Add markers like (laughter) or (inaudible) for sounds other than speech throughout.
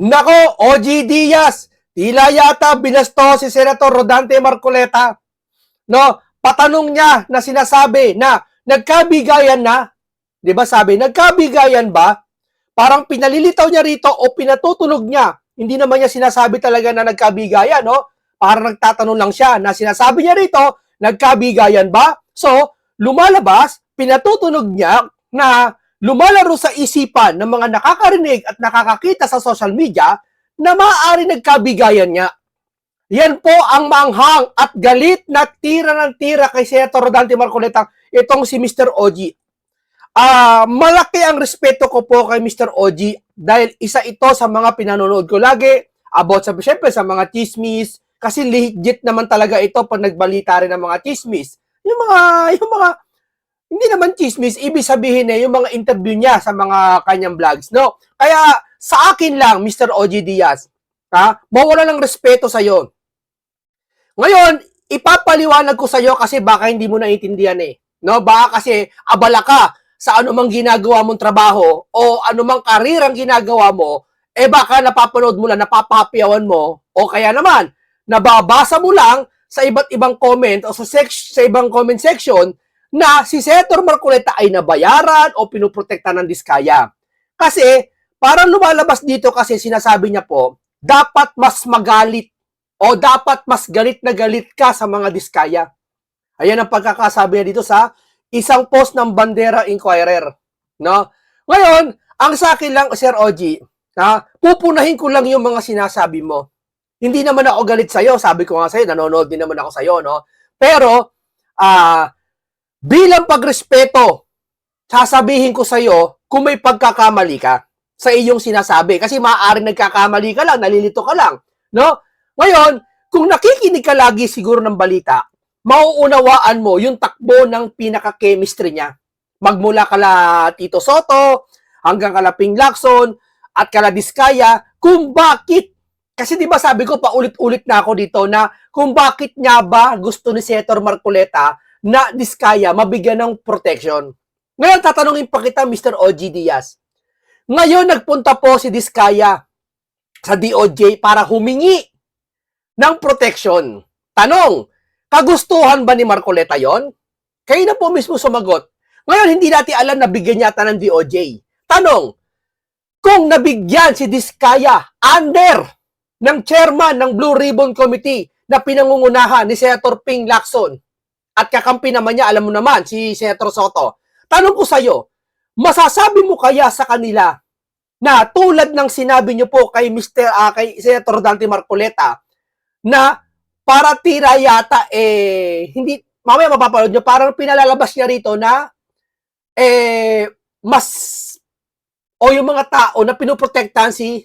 Nako, OG Diaz, tila yata binasto si Senator Rodante Marcoleta. No, patanong niya na sinasabi na nagkabigayan na, 'di ba sabi, nagkabigayan ba? Parang pinalilitaw niya rito o pinatutunog niya. Hindi naman niya sinasabi talaga na nagkabigayan, no? Parang nagtatanong lang siya na sinasabi niya rito, nagkabigayan ba? So, lumalabas, pinatutunog niya na lumalaro sa isipan ng mga nakakarinig at nakakakita sa social media na maaari nagkabigayan niya. Yan po ang manghang at galit na tira ng tira kay Senator Rodante Marcoleta, itong si Mr. OG. Ah, malaki ang respeto ko po kay Mr. OG dahil isa ito sa mga pinanonood ko lagi about sa syempre sa mga chismis kasi legit naman talaga ito pag nagbalita rin ng mga chismis. Yung mga yung mga hindi naman chismis, ibig sabihin eh, yung mga interview niya sa mga kanyang vlogs, no? Kaya, sa akin lang, Mr. OG Diaz, ha? Mawala ng respeto sa'yo. Ngayon, ipapaliwanag ko sa'yo kasi baka hindi mo naiintindihan eh. No? Baka kasi abala ka sa anumang ginagawa mong trabaho o anumang karirang ginagawa mo, eh baka napapanood mo lang, napapapiyawan mo, o kaya naman, nababasa mo lang sa iba't ibang comment o sa, sec- sa ibang comment section na si Senator Marcoleta ay nabayaran o pinuprotekta ng diskaya. Kasi, parang lumalabas dito kasi sinasabi niya po, dapat mas magalit o dapat mas galit na galit ka sa mga diskaya. Ayan ang pagkakasabi niya dito sa isang post ng Bandera Inquirer. No? Ngayon, ang sa akin lang, Sir OG, ha, pupunahin ko lang yung mga sinasabi mo. Hindi naman ako galit sa'yo. Sabi ko nga sa'yo, nanonood din naman ako sa'yo, no? Pero, ah, bilang pagrespeto, sasabihin ko sa'yo kung may pagkakamali ka sa iyong sinasabi. Kasi maaaring nagkakamali ka lang, nalilito ka lang. No? Ngayon, kung nakikinig ka lagi siguro ng balita, mauunawaan mo yung takbo ng pinaka-chemistry niya. Magmula kala Tito Soto, hanggang kala Ping Lacson, at kala Diskaya, kung bakit kasi di ba sabi ko paulit-ulit na ako dito na kung bakit niya ba gusto ni Senator Marcoleta na Diskaya mabigyan ng protection. Ngayon tatanungin pa kita Mr. OG Diaz. Ngayon nagpunta po si Diskaya sa DOJ para humingi ng protection. Tanong, kagustuhan ba ni Marcoleta yon? Kayo na po mismo sumagot. Ngayon hindi natin alam na bigyan yata ng DOJ. Tanong, kung nabigyan si Diskaya under ng chairman ng Blue Ribbon Committee na pinangungunahan ni Senator Ping Lacson at kakampi naman niya, alam mo naman, si Senator Soto. Tanong ko sa'yo, masasabi mo kaya sa kanila na tulad ng sinabi niyo po kay Mr. ah, kay Senator Dante Marcoleta na para tira yata eh hindi mamaya mapapanood niyo parang pinalalabas niya rito na eh mas o yung mga tao na pinoprotektahan si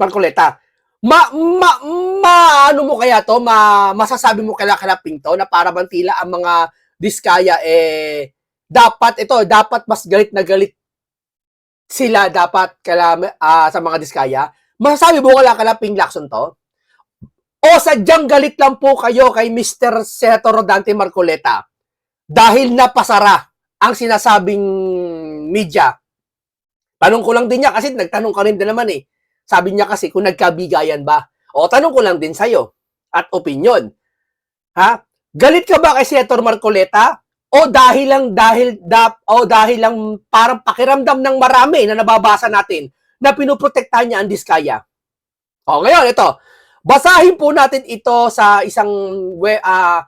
Marcoleta. Ma, ma, ma, ano mo kaya to? Ma, masasabi mo kaya kalaping to na para bang tila ang mga diskaya eh dapat ito, dapat mas galit na galit sila dapat kala, ah, sa mga diskaya. Masasabi mo kala kalaping Lacson to? O sadyang galit lang po kayo kay Mr. Senator Rodante Marcoleta dahil napasara ang sinasabing media. Tanong ko lang din niya kasi nagtanong ka rin din naman eh. Sabi niya kasi kung nagkabigayan ba. O tanong ko lang din sa'yo at opinion. Ha? Galit ka ba kay Senator Marcoleta? O dahil lang dahil da, o dahil lang parang pakiramdam ng marami na nababasa natin na pinoprotektahan niya ang Diskaya. O ngayon ito, basahin po natin ito sa isang we, ah,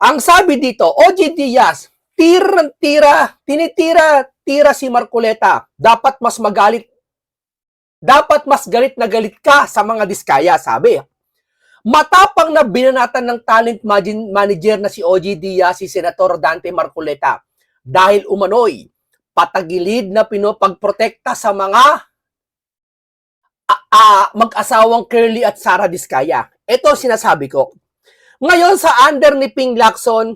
ang sabi dito, OG Diaz, tirang tira, tinitira tira si Marcoleta. Dapat mas magalit dapat mas galit na galit ka sa mga diskaya, sabi. Matapang na binanatan ng talent manager na si OG Diaz, si Senator Dante Marcoleta, dahil umano'y patagilid na pinopagprotekta sa mga a- mag-asawang Curly at Sara Diskaya. Ito sinasabi ko. Ngayon sa under ni Ping Lacson,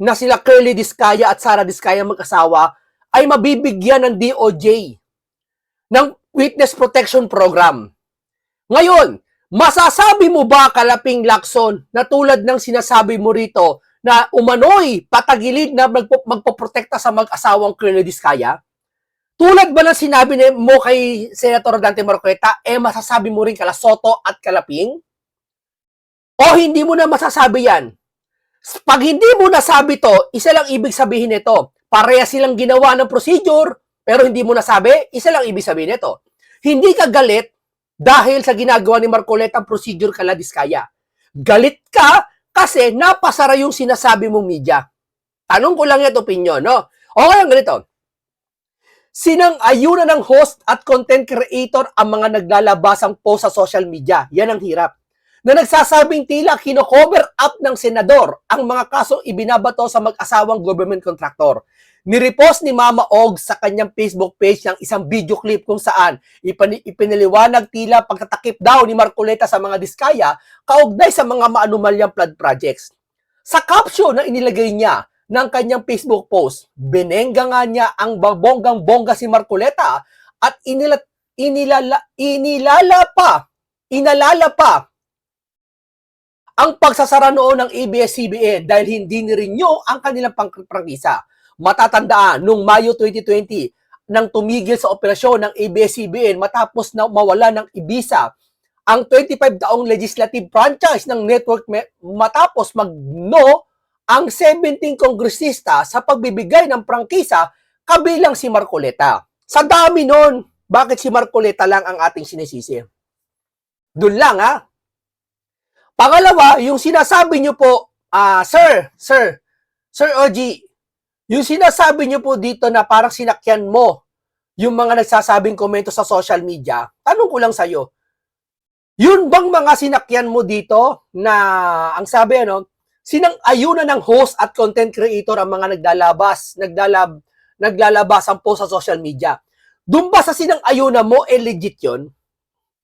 na sila Curly Diskaya at Sara Diskaya mag-asawa, ay mabibigyan ng DOJ ng Witness Protection Program. Ngayon, masasabi mo ba, Kalaping Lacson, na tulad ng sinasabi mo rito, na umano'y patagilid na magpo- magpoprotekta sa mag-asawang Colonel Diskaya? tulad ba ng sinabi mo kay Senator Dante Marcoleta, eh masasabi mo rin kala Soto at Kalaping? O hindi mo na masasabi yan? Pag hindi mo nasabi to, isa lang ibig sabihin nito. Pareha silang ginawa ng procedure, pero hindi mo nasabi, isa lang ibig sabihin nito. Hindi ka galit dahil sa ginagawa ni Marcoleta ang procedure kala Diskaya. Galit ka kasi napasara yung sinasabi mong media. Tanong ko lang yan opinion, no? Okay lang ganito. Sinang ayuna ng host at content creator ang mga naglalabasang post sa social media. Yan ang hirap. Na nagsasabing tila kino-cover up ng senador ang mga kasong ibinabato sa mag-asawang government contractor. Nirepost ni Mama Og sa kanyang Facebook page ng isang video clip kung saan ipani- ipinaliwanag tila pagtatakip daw ni Marcoleta sa mga diskaya kaugnay sa mga maanumalyang flood projects. Sa caption na inilagay niya ng kanyang Facebook post, binengga nga niya ang bonggang-bongga si Marcoleta at inila, inilala, inilala pa, inalala pa ang pagsasara noon ng ABS-CBN dahil hindi ni-renew ang kanilang pang- prangkisa. Matatandaan, noong Mayo 2020, nang tumigil sa operasyon ng ABS-CBN matapos na mawala ng Ibisa ang 25 taong legislative franchise ng network matapos mag-no ang 17 kongresista sa pagbibigay ng prangkisa kabilang si Marcoleta. Sa dami nun, bakit si Marcoleta lang ang ating sinisisi? Doon lang ha. Pangalawa, yung sinasabi nyo po, ah, sir, sir, sir OG, yung sinasabi nyo po dito na parang sinakyan mo yung mga nagsasabing komento sa social media, tanong ko lang sa'yo, yun bang mga sinakyan mo dito na ang sabi ano, sinang ayuna ng host at content creator ang mga naglalabas, naglalab, naglalabas ang post sa social media. Doon ba sa sinang ayuna mo, eh legit yun?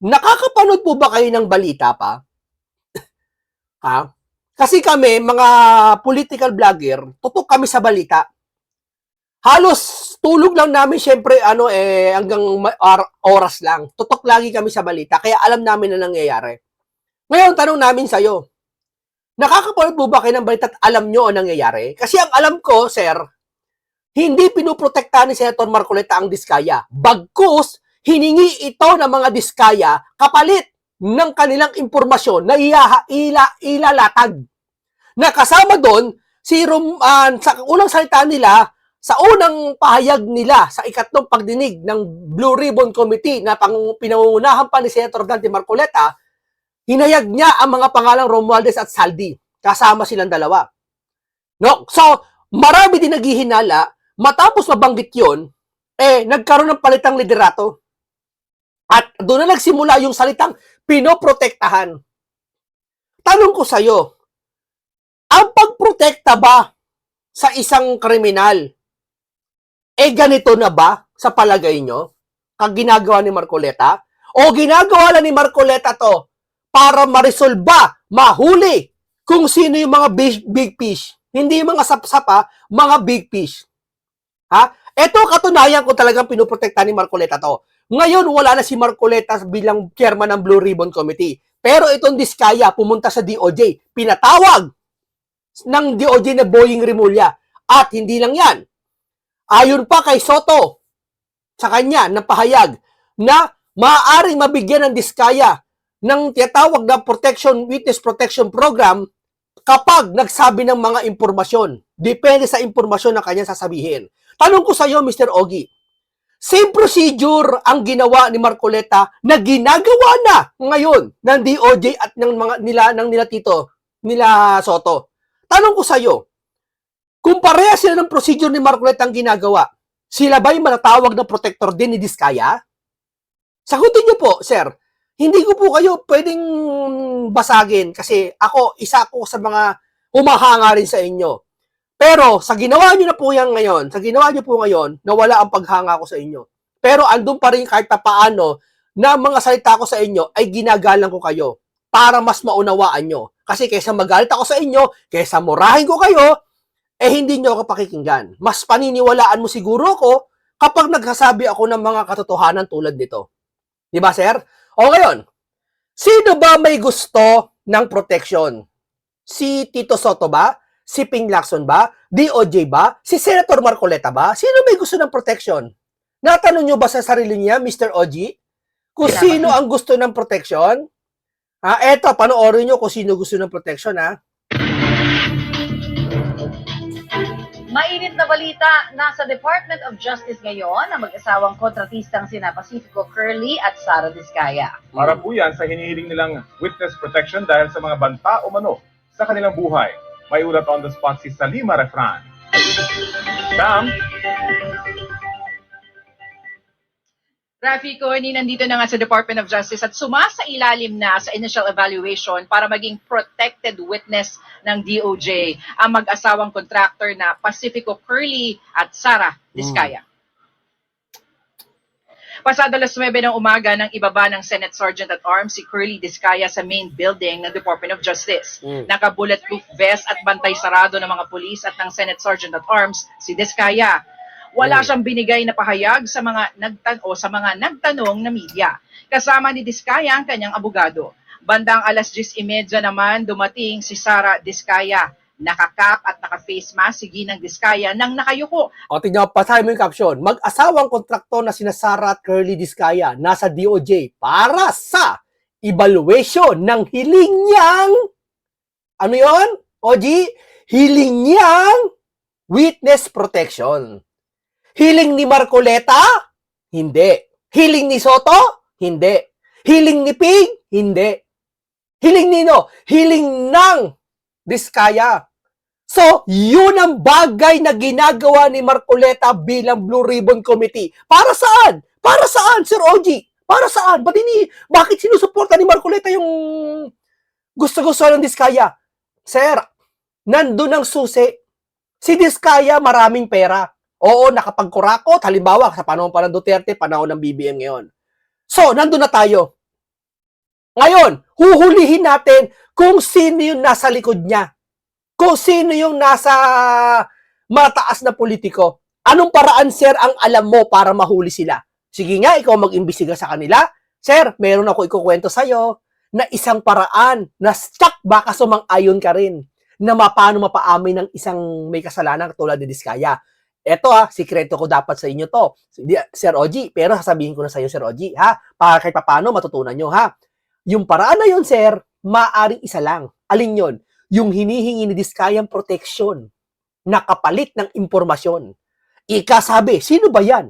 Nakakapanood po ba kayo ng balita pa? (laughs) ha? Kasi kami, mga political vlogger, tutok kami sa balita. Halos tulog lang namin syempre ano eh hanggang oras lang. Tutok lagi kami sa balita kaya alam namin na nangyayari. Ngayon tanong namin sa iyo. Nakakapanood mo ba kayo ng balita at alam nyo ang nangyayari? Kasi ang alam ko, sir, hindi pinuprotektahan ni Senator Marcoleta ang diskaya. Bagkus, hiningi ito ng mga diskaya kapalit ng kanilang impormasyon na iyaha, ila, ilalatag. Na kasama doon, si Rom, ah, sa unang salita nila, sa unang pahayag nila sa ikatlong pagdinig ng Blue Ribbon Committee na pinangungunahan pa ni Senator Dante Marcoleta, hinayag niya ang mga pangalang Romualdez at Saldi. Kasama silang dalawa. No? So, marami din naghihinala, matapos mabanggit yon eh, nagkaroon ng palitang liderato. At doon na nagsimula yung salitang pinoprotektahan. Tanong ko sa'yo, ang pagprotekta ba sa isang kriminal, eh ganito na ba sa palagay nyo? Kag ginagawa ni Marcoleta? O ginagawa lang ni Marcoleta to para marisolba, mahuli kung sino yung mga big, big fish. Hindi yung mga sapsapa, mga big fish. Ha? Ito katunayan ko talagang pinoprotekta ni Marcoleta to. Ngayon, wala na si Marcoleta bilang chairman ng Blue Ribbon Committee. Pero itong Diskaya pumunta sa DOJ. Pinatawag ng DOJ na Boying Rimulya. At hindi lang yan. Ayon pa kay Soto sa kanya ng pahayag na maaaring mabigyan ng Diskaya ng tiyatawag na Protection Witness Protection Program kapag nagsabi ng mga impormasyon. Depende sa impormasyon na kanya sasabihin. Tanong ko sa iyo, Mr. Ogi, same procedure ang ginawa ni Marcoleta na ginagawa na ngayon ng DOJ at ng mga nila ng nila Tito, nila Soto. Tanong ko sa iyo, kung pareha sila ng procedure ni Marcoleta ang ginagawa, sila ba'y matatawag na protector din ni Diskaya? Sagutin niyo po, sir. Hindi ko po kayo pwedeng basagin kasi ako, isa ako sa mga humahanga rin sa inyo. Pero sa ginawa niyo na po yan ngayon, sa ginawa niyo po ngayon, nawala ang paghanga ko sa inyo. Pero andun pa rin kahit pa paano na mga salita ko sa inyo ay ginagalang ko kayo para mas maunawaan nyo. Kasi kaysa magalit ako sa inyo, kaysa murahin ko kayo, eh hindi nyo ako pakikinggan. Mas paniniwalaan mo siguro ko kapag nagsasabi ako ng mga katotohanan tulad nito. Di ba, sir? O ngayon, sino ba may gusto ng protection? Si Tito Soto ba? Si Ping Lacson ba? DOJ ba? Si Senator Marcoleta ba? Sino may gusto ng protection? Natanong nyo ba sa sarili niya, Mr. Oji, kung sino ang gusto ng protection? Ha, eto, panoorin nyo kung sino gusto ng protection, ha? Mainit na balita, nasa Department of Justice ngayon ang mag-asawang kontratistang sina Pacifico Curly at Sara Discaya. Para po yan sa hinihiling nilang witness protection dahil sa mga banta o mano sa kanilang buhay. May ulat on the spot si Salima Refran. Sam, Rafi Corny, nandito na nga sa Department of Justice at sumasa ilalim na sa initial evaluation para maging protected witness ng DOJ ang mag-asawang contractor na Pacifico Curly at Sara Discaya. Pasado alas 9 ng umaga nang ibaba ng Senate Sergeant at Arms si Curly Discaya sa main building ng Department of Justice. Mm. Naka-bulletproof vest at bantay sarado ng mga pulis at ng Senate Sergeant at Arms si Discaya. Wala Mm. siyang binigay na pahayag sa mga nagtan o sa mga nagtanong na media. Kasama ni Discaya ang kanyang abogado. Bandang alas 10.30 naman dumating si Sara Discaya. Nakakap at naka-face mask si Ginang Discaya nang nakayuko O, tignan, pasahin mo yung caption. Mag-asawang kontrakto na sina Sara at Curly Discaya nasa DOJ para sa evaluation ng hiling niyang ano yon? Oji? Hiling niyang witness protection. Hiling ni Marcoleta? Hindi. Hiling ni Soto? Hindi. Hiling ni Pig? Hindi. Hiling nino? Hiling ng Diskaya. So, yun ang bagay na ginagawa ni Marcoleta bilang Blue Ribbon Committee. Para saan? Para saan, Sir Oji? Para saan? Ba't ini, bakit sinusuporta ni Marcoleta yung gusto-gusto ng Diskaya? Sir, nandun ang susi. Si Diskaya maraming pera. Oo, nakapagkurakot. Halimbawa, sa panahon pa ng Duterte, panahon ng BBM ngayon. So, nandun na tayo. Ngayon, huhulihin natin kung sino yung nasa likod niya. Kung sino yung nasa mataas na politiko. Anong paraan, sir, ang alam mo para mahuli sila? Sige nga, ikaw mag-imbestiga sa kanila. Sir, meron ako ikukwento sa'yo na isang paraan na tsak baka sumang-ayon ka rin na mapano mapaamin ng isang may kasalanan tulad ni Diskaya. Eto ha, sikreto ko dapat sa inyo to. Sir Oji, pero sasabihin ko na sa iyo, Sir Oji, ha? Para kahit paano matutunan nyo, ha? Yung paraan na yun, sir, maaring isa lang. Alin yon? Yung hinihingi ni Diskayang protection na kapalit ng impormasyon. Ika sabi, sino ba yan?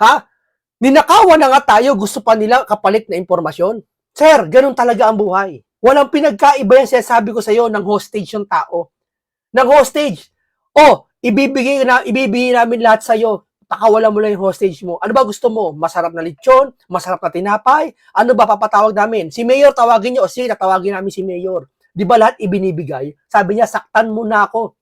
Ha? Ninakawan na nga tayo, gusto pa nila kapalit na impormasyon. Sir, ganun talaga ang buhay. Walang pinagkaiba yan, sabi ko sa iyo, ng hostage yung tao. Ng hostage. Oh, ibibigay na ibibigay namin lahat sa iyo. Pakawalan mo lang yung hostage mo. Ano ba gusto mo? Masarap na lechon? Masarap na tinapay? Ano ba papatawag namin? Si Mayor tawagin niyo o sige, tatawagin namin si Mayor. 'Di ba lahat ibinibigay? Sabi niya, saktan mo na ako.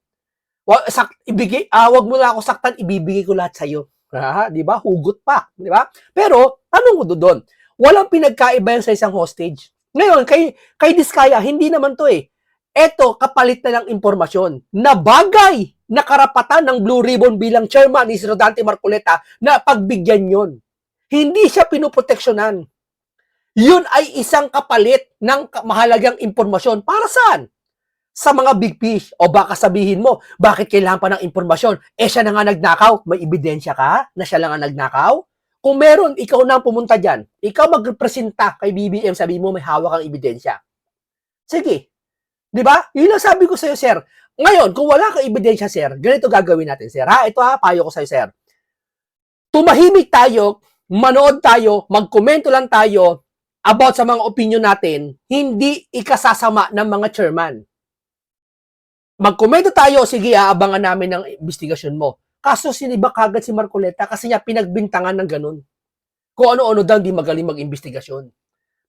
Wa, sak, ibigay, ah, wag mo na ako saktan, ibibigay ko lahat sa iyo. Ha, 'di ba? Hugot pa, 'di ba? Pero tanong ko doon, walang pinagkaiba yan sa isang hostage. Ngayon, kay kay Diskaya, hindi naman 'to eh. Eto, kapalit na ng impormasyon na bagay na karapatan ng Blue Ribbon bilang chairman ni Rodante Marcoleta na pagbigyan yon. Hindi siya pinoproteksyonan. Yun ay isang kapalit ng mahalagang impormasyon. Para saan? Sa mga big fish. O baka sabihin mo, bakit kailangan pa ng impormasyon? Eh siya na nga nagnakaw. May ebidensya ka na siya lang ang nagnakaw? Kung meron, ikaw na ang pumunta dyan. Ikaw magrepresenta kay BBM, sabi mo may hawak kang ebidensya. Sige. Di ba? Yun ang sabi ko sa'yo, sir. Ngayon, kung wala kang ebidensya, sir, ganito gagawin natin, sir. Ha? Ito ha, payo ko sa'yo, sir. Tumahimik tayo, manood tayo, magkomento lang tayo about sa mga opinion natin, hindi ikasasama ng mga chairman. Magkomento tayo, sige, aabangan namin ng investigasyon mo. Kaso siniba kagad si Marcoleta kasi niya pinagbintangan ng ganun. Kung ano-ano daw hindi magaling mag-investigasyon.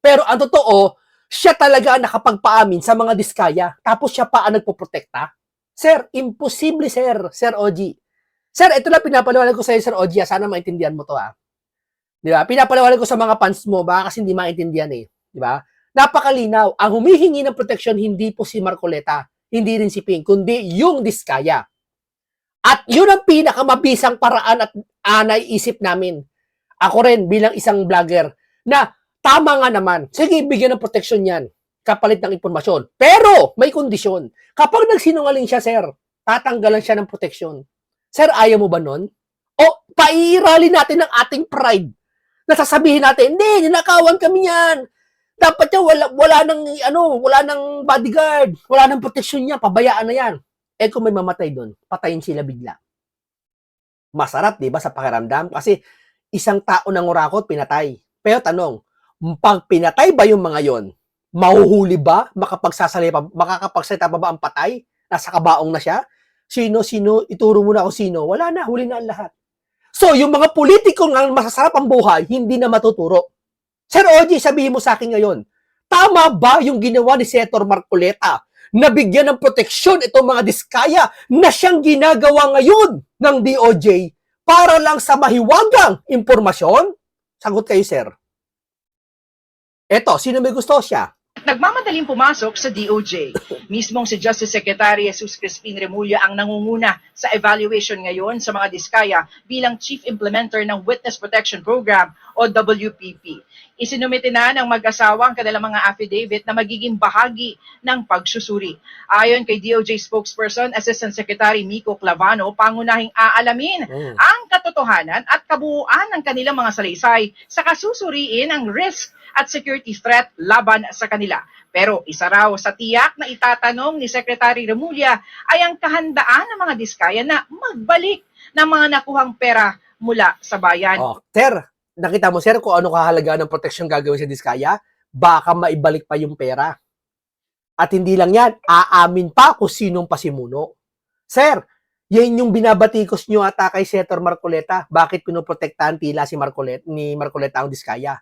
Pero ang totoo, siya talaga ang nakapagpaamin sa mga diskaya. Tapos siya pa ang nagpoprotekta. Sir, imposible, sir. Sir Oji. Sir, ito lang pinapaliwanag ko sa iyo, Sir Oji. ah. Sana maintindihan mo to, ah. Di ba? Pinapaliwanag ko sa mga fans mo, baka kasi hindi maintindihan eh. Di ba? Napakalinaw. Ang humihingi ng protection, hindi po si Marcoleta, hindi rin si Ping, kundi yung diskaya. At yun ang pinakamabisang paraan at anay isip namin. Ako rin bilang isang vlogger na tama nga naman. Sige, bigyan ng protection yan. Kapalit ng impormasyon. Pero, may kondisyon. Kapag nagsinungaling siya, sir, tatanggalan siya ng protection. Sir, ayaw mo ba nun? O pairali natin ang ating pride. Nasasabihin natin, hindi, ninakawan kami yan. Dapat yan, wala, wala nang, ano, wala nang bodyguard, wala nang proteksyon niya, pabayaan na yan. Eh kung may mamatay doon, patayin sila bigla. Masarap, di ba, sa pakiramdam? Kasi isang tao ng urakot, pinatay. Pero tanong, pag pinatay ba yung mga yon, mahuhuli ba? Makapagsasalita pa, makakapagsalita pa ba ang patay? Nasa kabaong na siya? Sino, sino, ituro mo na ako sino. Wala na, huli na ang lahat. So, yung mga politiko ng masasarap ang buhay, hindi na matuturo. Sir Oji, sabihin mo sa akin ngayon, tama ba yung ginawa ni Senator Marcoleta na bigyan ng proteksyon itong mga diskaya na siyang ginagawa ngayon ng DOJ para lang sa mahiwagang impormasyon? Sagot kayo, sir. Eto, sino may gusto siya? Nagmamadaling pumasok sa DOJ. (laughs) Mismong si Justice Secretary Jesus Crispin Remulla ang nangunguna sa evaluation ngayon sa mga diskaya bilang Chief Implementer ng Witness Protection Program o WPP. Isinumite na ng mag-asawa ang kanilang mga affidavit na magiging bahagi ng pagsusuri. Ayon kay DOJ spokesperson Assistant Secretary Miko Clavano, pangunahing aalamin Mm. ang katotohanan at kabuuan ng kanilang mga salaysay sa kasusuriin ang risk at security threat laban sa kanila. Pero isa raw sa tiyak na itatanong ni Secretary Remulla ay ang kahandaan ng mga diskaya na magbalik ng mga nakuhang pera mula sa bayan. Oh, sir, nakita mo sir kung ano kahalaga ng proteksyon gagawin sa Diskaya? Baka maibalik pa yung pera. At hindi lang yan, aamin pa kung sinong pasimuno. Sir, yan yung binabatikos nyo ata kay Senator Marcoleta. Bakit pinoprotektahan tila si Marcoleta, ni Marcoleta ang Diskaya?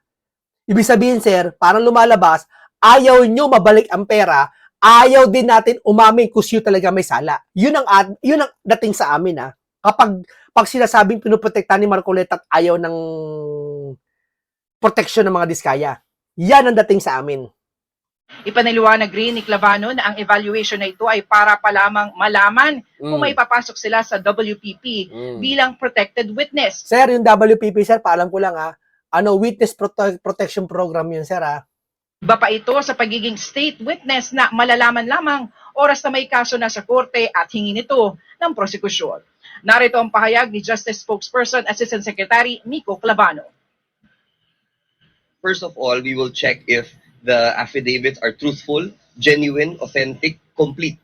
Ibig sabihin, sir, parang lumalabas, ayaw nyo mabalik ang pera, ayaw din natin umamin kung sino talaga may sala. Yun ang, yun ang dating sa amin, ha? Kapag pag sinasabing pinoprotektahan ni Marcoleta at ayaw ng proteksyon ng mga diskaya. Yan ang dating sa amin. Ipaniliwanag rin ni Clavano na ang evaluation na ito ay para pa lamang malaman kung may papasok sila sa WPP Mm. bilang protected witness. Sir, yung WPP, sir, paalam ko lang ha. Ano, Witness Prote- Protection Program yun, sir ha. Iba pa ito sa pagiging state witness na malalaman lamang oras na may kaso na sa korte at hingi nito ng prosekusyon. Narito ang pahayag ni Justice Spokesperson Assistant Secretary Miko Clavano. first of all, we will check if the affidavits are truthful, genuine, authentic, complete.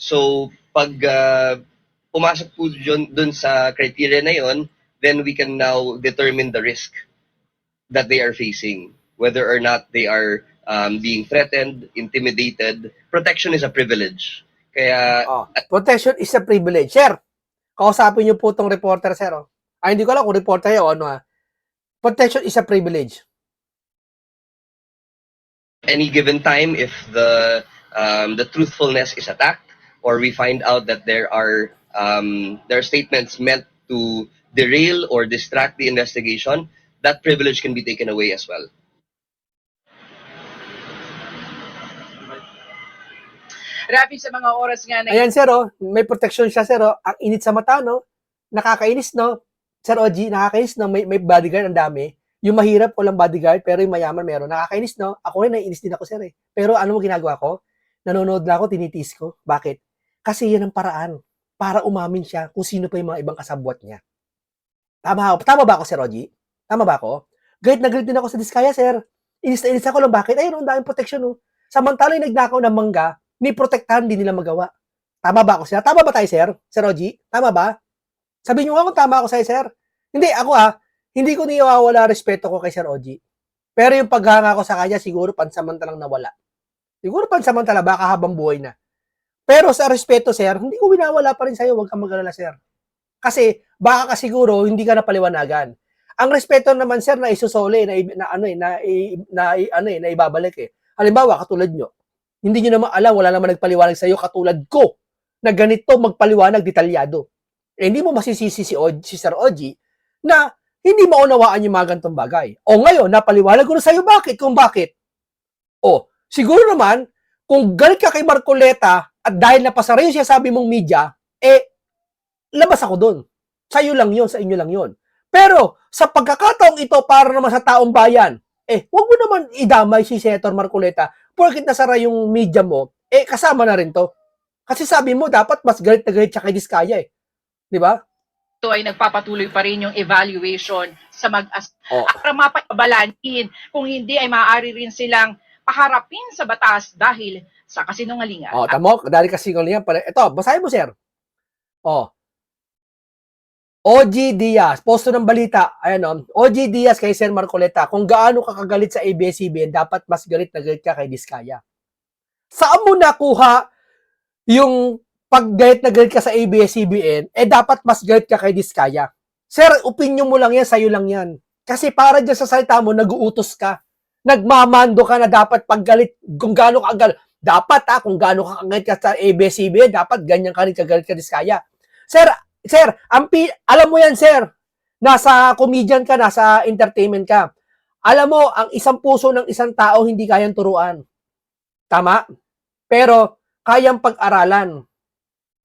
So, pag uh, pumasok po dun, dun sa criteria na yon, then we can now determine the risk that they are facing, whether or not they are um, being threatened, intimidated. Protection is a privilege. Kaya, Oh, protection is a privilege. Sir, kausapin niyo po tong reporter, sir. Oh. Ay, hindi ko alam kung reporter yun o ano ha. Protection is a privilege. any given time if the um, the truthfulness is attacked or we find out that there are um, there are statements meant to derail or distract the investigation that privilege can be taken away as well Rabi sa mga oras nga na Ayan, sir, oh, may protection siya, sir. Oh. Ang init sa mata, no? Nakakainis, no? Sir Oji, nakakainis, no? May, may bodyguard, ang dami. Yung mahirap, walang bodyguard, pero yung mayaman, meron. Nakakainis, no? Ako rin, naiinis din ako, sir, eh. Pero ano mo ginagawa ko? Nanonood na ako, tinitis ko. Bakit? Kasi yan ang paraan para umamin siya kung sino pa yung mga ibang kasabwat niya. Tama, tama ba ako, Sir Oji? Tama ba ako? Galit na galit din ako sa Diskaya, sir. Inis na inis ako lang. Bakit? Ayun, ang daming protection, no? Samantala yung nagnakaw ng mangga, ni protektahan din nila magawa. Tama ba ako sir? Tama ba tayo, sir? Sir Oji? Tama ba? Sabihin niyo nga kung tama ako sa'yo, sir. Hindi, ako ah, hindi ko niwawala respeto ko kay Sir Oji. Pero yung paghanga ko sa kanya, siguro pansamantalang nawala. Siguro pansamantala, baka habang buhay na. Pero sa respeto, sir, hindi ko winawala pa rin sa'yo. Huwag kang mag-alala, sir. Kasi, baka ka siguro, hindi ka napaliwanagan. Ang respeto naman, sir, na isusole, na, na ano eh, na, na, i- ano eh, na ibabalik eh. Halimbawa, katulad nyo, hindi nyo naman alam, wala naman nagpaliwanag sa'yo katulad ko na ganito magpaliwanag detalyado. Eh, hindi mo masisisi si, Od, si Sir Oji na hindi maunawaan yung mga gantong bagay. O ngayon, napaliwanag ko na sa'yo bakit, kung bakit. O, siguro naman, kung galit ka kay Marcoleta at dahil napasara yung sinasabi mong media, eh, labas ako doon. Sa'yo lang yon sa inyo lang yon. Pero, sa pagkakataong ito para naman sa taong bayan, eh, wag mo naman idamay si Senator Marcoleta porkit nasara yung media mo, eh, kasama na rin to. Kasi sabi mo, dapat mas galit na galit siya kay Diskaya eh. Di ba? ito ay nagpapatuloy pa rin yung evaluation sa mag-as Oh. para. Kung hindi ay maaari rin silang paharapin sa batas dahil sa kasinungalingan. Oh, tamo, dahil kasi ko niyan pala. Ito, basahin mo, sir. Oh. OG Diaz, posto ng balita, ayan o, OG Diaz kay Sir Marcoleta, kung gaano ka kagalit sa ABS-CBN, dapat mas galit na galit ka kay Diskaya. Saan mo nakuha yung paggalit na galit ka sa ABS-CBN, eh dapat mas galit ka kay Diskaya. Sir, opinion mo lang yan, sa'yo lang yan. Kasi para dyan sa salita mo, nag-uutos ka. Nagmamando ka na dapat paggalit, kung gaano ka kagalit. Dapat ha, kung gaano ka kagalit ka sa ABS-CBN, dapat ganyan ka rin kagalit ka Diskaya. Sir, sir, ang alam mo yan, sir. Nasa comedian ka, nasa entertainment ka. Alam mo, ang isang puso ng isang tao hindi kayang turuan. Tama? Pero, kayang pag-aralan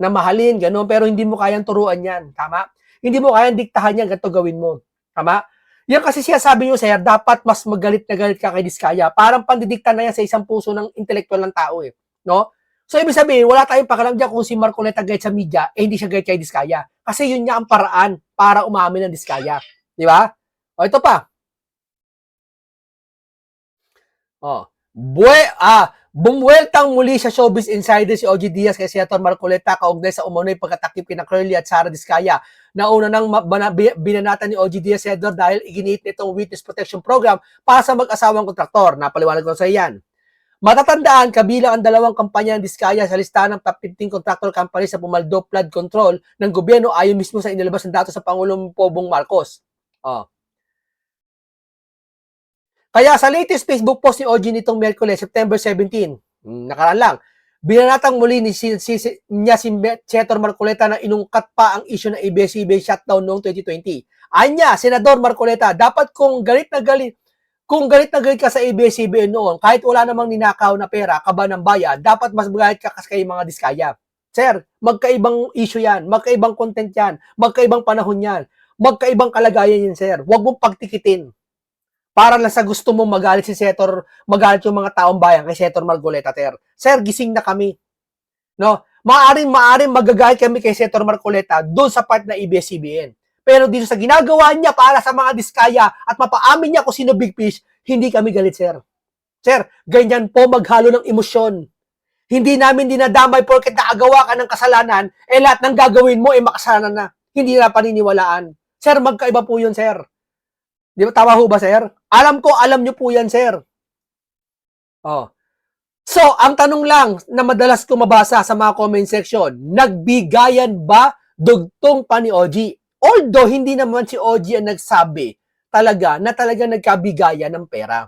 na mahalin, gano'n, pero hindi mo kayang turuan yan. Tama? Hindi mo kayang diktahan yan, ganito gawin mo. Tama? Yan kasi siya sabi niyo, sir, dapat mas magalit na galit ka kay Diskaya. Parang pandidikta na yan sa isang puso ng intelektual ng tao eh. No? So, ibig sabihin, wala tayong pakialam dyan kung si Marcoleta galit sa media, eh hindi siya galit kay Diskaya. Kasi yun niya ang paraan para umamin ng Diskaya. Di ba? O, ito pa. Oh. Bue, ah, bumueltang muli sa Showbiz Insider si OG Diaz kay Senator Marcoleta kaugnay sa umano'y pagkatakip kina Curly at Sara Diskaya. Nauna nang binanatan ni OG Diaz Senator dahil iginiit nitong Witness Protection Program para sa mag-asawang kontraktor. Napaliwanag ko sa iyan. Matatandaan, kabilang ang dalawang kampanya ng Diskaya sa listahan ng top 15 contractor company sa pumaldo flood control ng gobyerno ayon mismo sa inilabas ng datos sa Pangulong Pobong Marcos. Oh. Kaya sa latest Facebook post ni OG nitong Merkules, September 17, hmm, nakaraan lang, binanatang muli ni si, si, si, niya si Senator Marcoleta na inungkat pa ang issue ng ABS-CBN shutdown noong 2020. Anya, Senador Marcoleta, dapat kung galit na galit, kung galit na galit ka sa ABS-CBN noon, kahit wala namang ninakaw na pera, kaba ng bayan, dapat mas magalit ka kasi kay mga diskaya. Sir, magkaibang issue yan, magkaibang content yan, magkaibang panahon yan, magkaibang kalagayan yan, sir. Huwag mong pagtikitin para lang sa gusto mong magalit si Senator, magalit yung mga taong bayan kay Senator Margoleta Ter. Sir, gising na kami. No? Maaring maaring magagalit kami kay Senator Marcoleta doon sa part na ABS-CBN. Pero dito sa ginagawa niya para sa mga diskaya at mapaamin niya kung sino big fish, hindi kami galit, sir. Sir, ganyan po maghalo ng emosyon. Hindi namin dinadamay porket nakagawa ka ng kasalanan, eh lahat ng gagawin mo, eh makasalanan na. Hindi na paniniwalaan. Sir, magkaiba po yun, sir. Di ba tama ho ba, sir? Alam ko, alam nyo po yan, sir. Oh. So, ang tanong lang na madalas ko mabasa sa mga comment section, nagbigayan ba dugtong pa ni OG? Although, hindi naman si OG ang nagsabi talaga na talaga nagkabigayan ng pera.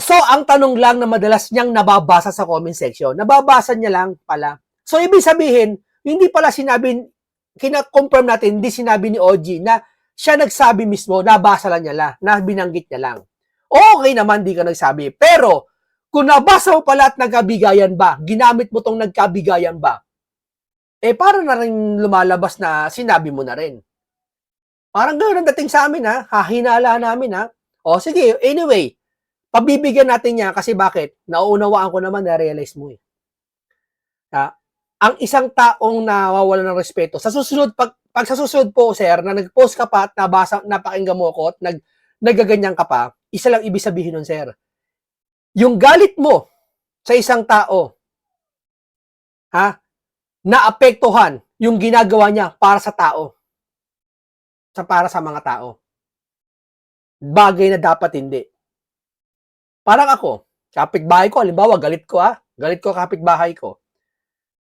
So, ang tanong lang na madalas niyang nababasa sa comment section, nababasa niya lang pala. So, ibig sabihin, hindi pala sinabi, kina-confirm natin, hindi sinabi ni OG na siya nagsabi mismo, nabasa lang niya lang, na binanggit niya lang. Okay naman, di ka nagsabi. Pero, kung nabasa mo pala at nagkabigayan ba, ginamit mo tong nagkabigayan ba, eh para na rin lumalabas na sinabi mo na rin. Parang gano'n ang dating sa amin ha, hahinala namin ha. O sige, anyway, pabibigyan natin niya kasi bakit? Nauunawaan ko naman, na-realize mo eh. Ha? Ang isang taong nawawala ng respeto, sa susunod, pag, pag sa susunod po, sir, na nag-post ka pa at nabasa, napakinggan mo ko at nag, nagaganyan ka pa, isa lang ibig sabihin nun, sir. Yung galit mo sa isang tao, ha, naapektuhan yung ginagawa niya para sa tao. Sa para sa mga tao. Bagay na dapat hindi. Parang ako, kapitbahay ko, halimbawa, galit ko ha, galit ko kapitbahay ko.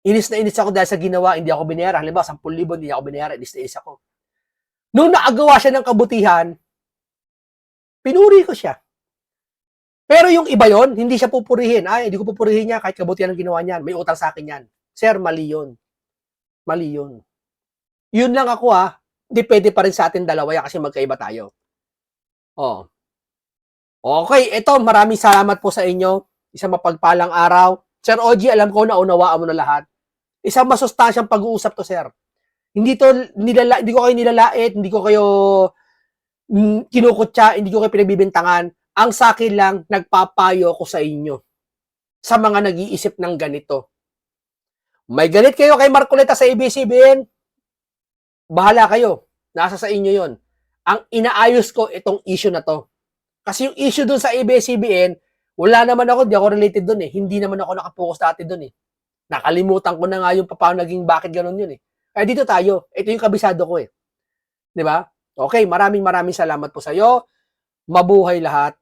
Inis na inis ako dahil sa ginawa, hindi ako binayara. Halimbawa, 10,000 hindi ako binayara, inis na inis ako. Nung naagawa siya ng kabutihan, pinuri ko siya. Pero yung iba yon hindi siya pupurihin. Ay, hindi ko pupurihin niya kahit kabutihan ang ginawa niyan. May utang sa akin yan. Sir, mali yun. Mali yun. Yun lang ako ah. Depende pa rin sa atin dalawa yan kasi magkaiba tayo. Oh. Okay, ito, maraming salamat po sa inyo. Isang mapagpalang araw. Sir OG, alam ko na unawaan mo na lahat. Isang masustansyang pag-uusap to, sir. Hindi to nilala, hindi ko kayo nilalait, hindi ko kayo mm, kinukutya, hindi ko kayo pinagbibintangan. Ang sa akin lang, nagpapayo ko sa inyo sa mga nag-iisip ng ganito. May galit kayo kay Marcoleta sa ABCBN? bahala kayo. Nasa sa inyo yon. Ang inaayos ko itong issue na to. Kasi yung issue dun sa ABS-CBN, wala naman ako, di ako related dun eh. Hindi naman ako nakapokus dati dun eh. Nakalimutan ko na nga yung paano naging bakit ganun yun eh. Kaya dito tayo. Ito yung kabisado ko eh. Di ba? Okay, maraming maraming salamat po sa iyo. Mabuhay lahat.